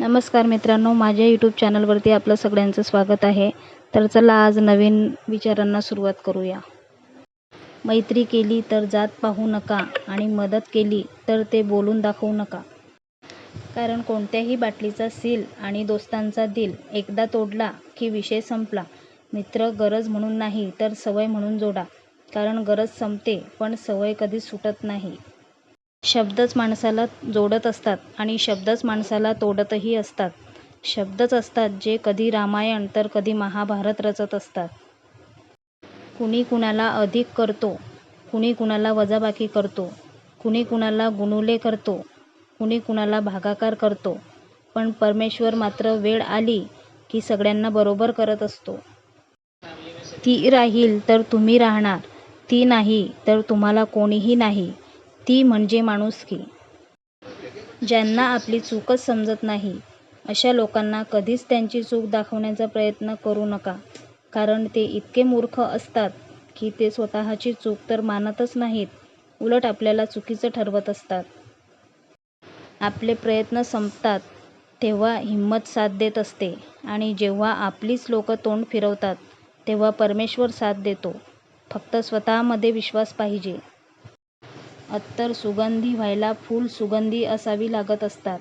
नमस्कार मित्रांनो माझ्या यूट्यूब चॅनलवरती आपलं सगळ्यांचं स्वागत आहे. तर चला आज नवीन विचारांना सुरुवात करूया. मैत्री केली तर जात पाहू नका आणि मदत केली तर ते बोलून दाखवू नका. कारण कोणत्याही बाटलीचा सील आणि दोस्तांचा दिल एकदा तोडला की विषय संपला. मित्र गरज म्हणून नाही तर सवय म्हणून जोडा. कारण गरज संपते पण सवय कधीच सुटत नाही. शब्दच माणसाला जोडत असतात आणि शब्दच माणसाला तोडतही असतात. शब्दच असतात जे कधी रामायण तर कधी महाभारत रचत असतात. कुणी कुणाला अधिक करतो कुणी कुणाला वजाबाकी करतो कुणी कुणाला गुणुले करतो कुणी कुणाला भागाकार करतो. पण परमेश्वर मात्र वेळ आली की सगळ्यांना बरोबर करत असतो. ती राहील तर तुम्ही राहणार ती नाही तर तुम्हाला कोणीही नाही. ती म्हणजे माणुसकी ज्यांना आपली चूकच समजत नाही अशा लोकांना कधीच त्यांची चूक दाखवण्याचा प्रयत्न करू नका. कारण ते इतके मूर्ख असतात की ते स्वतःची चूक तर मानतच नाहीत उलट आपल्याला चुकीचं ठरवत असतात. आपले प्रयत्न संपतात तेव्हा हिंमत साथ देत असते आणि जेव्हा आपलीच लोक तोंड फिरवतात तेव्हा परमेश्वर साथ देतो. फक्त स्वतःमध्ये विश्वास पाहिजे. अत्तर सुगंधी व्हायला फुल सुगंधी असावी लागत असतात.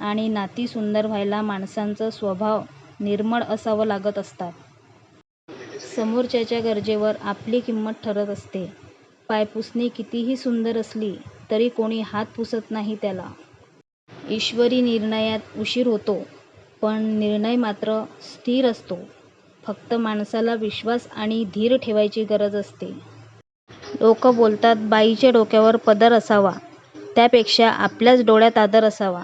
आणि नाती सुंदर व्हायला माणसांचं स्वभाव निर्मळ असावं लागत असतात. समोरच्याच्या गरजेवर आपली किंमत ठरत असते. पायपुसणी कितीही सुंदर असली तरी कोणी हात पुसत नाही त्याला. ईश्वरी निर्णयात उशीर होतो पण निर्णय मात्र स्थिर असतो. फक्त माणसाला विश्वास आणि धीर ठेवायची गरज असते. लोक बोलतात बाईच्या डोक्यावर पदर असावा. त्यापेक्षा आपल्याच डोळ्यात आदर असावा.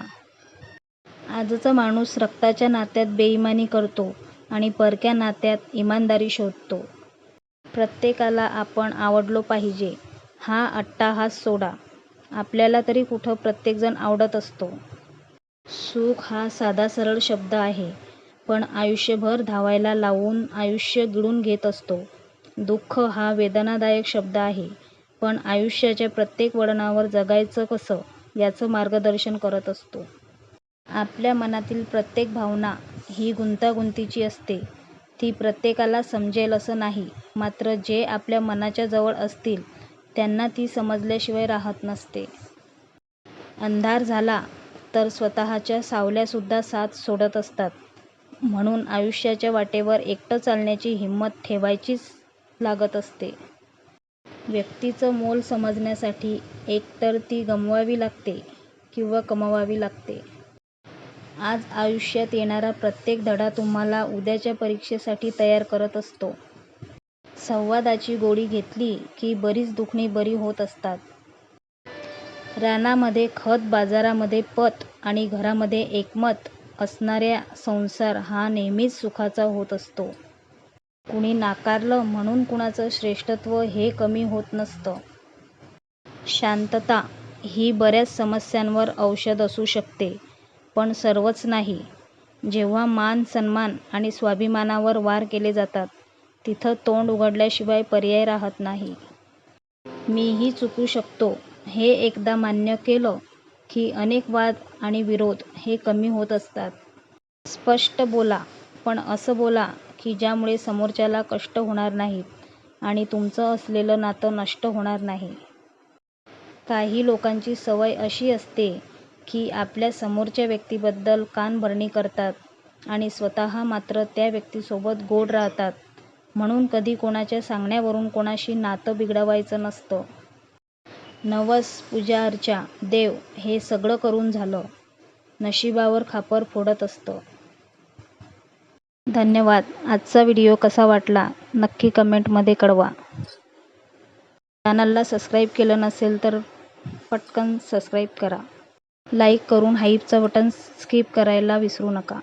आजचा माणूस रक्ताच्या नात्यात बेईमानी करतो आणि परक्या नात्यात इमानदारी शोधतो. प्रत्येकाला आपण आवडलो पाहिजे. हा अट्टाहास सोडा. आपल्याला तरी कुठं प्रत्येकजण आवडत असतो. सुख हा साधा सरळ शब्द आहे. पण आयुष्यभर धावायला लावून आयुष्य गिळून घेत असतो. दुःख हा वेदनादायक शब्द आहे. पण आयुष्याच्या प्रत्येक वळणावर जगायचं कसं याचं मार्गदर्शन करत असतो. आपल्या मनातील प्रत्येक भावना ही गुंतागुंतीची असते. ती प्रत्येकाला समजेल असं नाही मात्र जे आपल्या मनाच्या जवळ असतील त्यांना ती समजल्याशिवाय राहत नसते. अंधार झाला तर स्वतःच्या सावल्यासुद्धा साथ सोडत असतात. म्हणून आयुष्याच्या वाटेवर एकटं चालण्याची हिंमत ठेवायचीच लागत असते. व्यक्तीचं मोल समजण्यासाठी एकतर ती गमवावी लागते किंवा कमवावी लागते. आज आयुष्यात येणारा प्रत्येक धडा तुम्हाला उद्याच्या परीक्षेसाठी तयार करत असतो. संवादाची गोळी घेतली की बरीच दुखणी बरी होत असतात. रानामध्ये खत बाजारामध्ये पत आणि घरामध्ये एकमत असणाऱ्या संसार हा नेहमीच सुखाचा होत असतो. कुणी नाकारलं म्हणून कुणाचं श्रेष्ठत्व हे कमी होत नसतं. शांतता ही बऱ्याच समस्यांवर औषध असू शकते पण सर्वच नाही. जेव्हा मान सन्मान आणि स्वाभिमानावर वार केले जातात तिथं तोंड उघडल्याशिवाय पर्याय राहत नाही. मीही चुकू शकतो हे एकदा मान्य केलं की अनेक वाद आणि विरोध हे कमी होत असतात. स्पष्ट बोला पण असं बोला की ज्यामुळे समोरच्याला कष्ट होणार नाहीत आणि तुमचं असलेलं नातं नष्ट होणार नाही. काही लोकांची सवय अशी असते की आपल्या समोरच्या व्यक्तीबद्दल कानभरणी करतात आणि स्वतः मात्र त्या व्यक्तीसोबत गोड राहतात. म्हणून कधी कोणाच्या सांगण्यावरून कोणाशी नातं बिघडवायचं नसतं. नवस पूजा अर्चा देव हे सगळं करून झालं. नशिबावर खापर फोडत असतं. धन्यवाद. आजचा व्हिडिओ कसा वाटला नक्की कमेंटमध्ये कळवा. चॅनलला सबस्क्राईब केलं नसेल तर पटकन सबस्क्राईब करा. लाईक करून हाईपचं बटन स्किप करायला विसरू नका.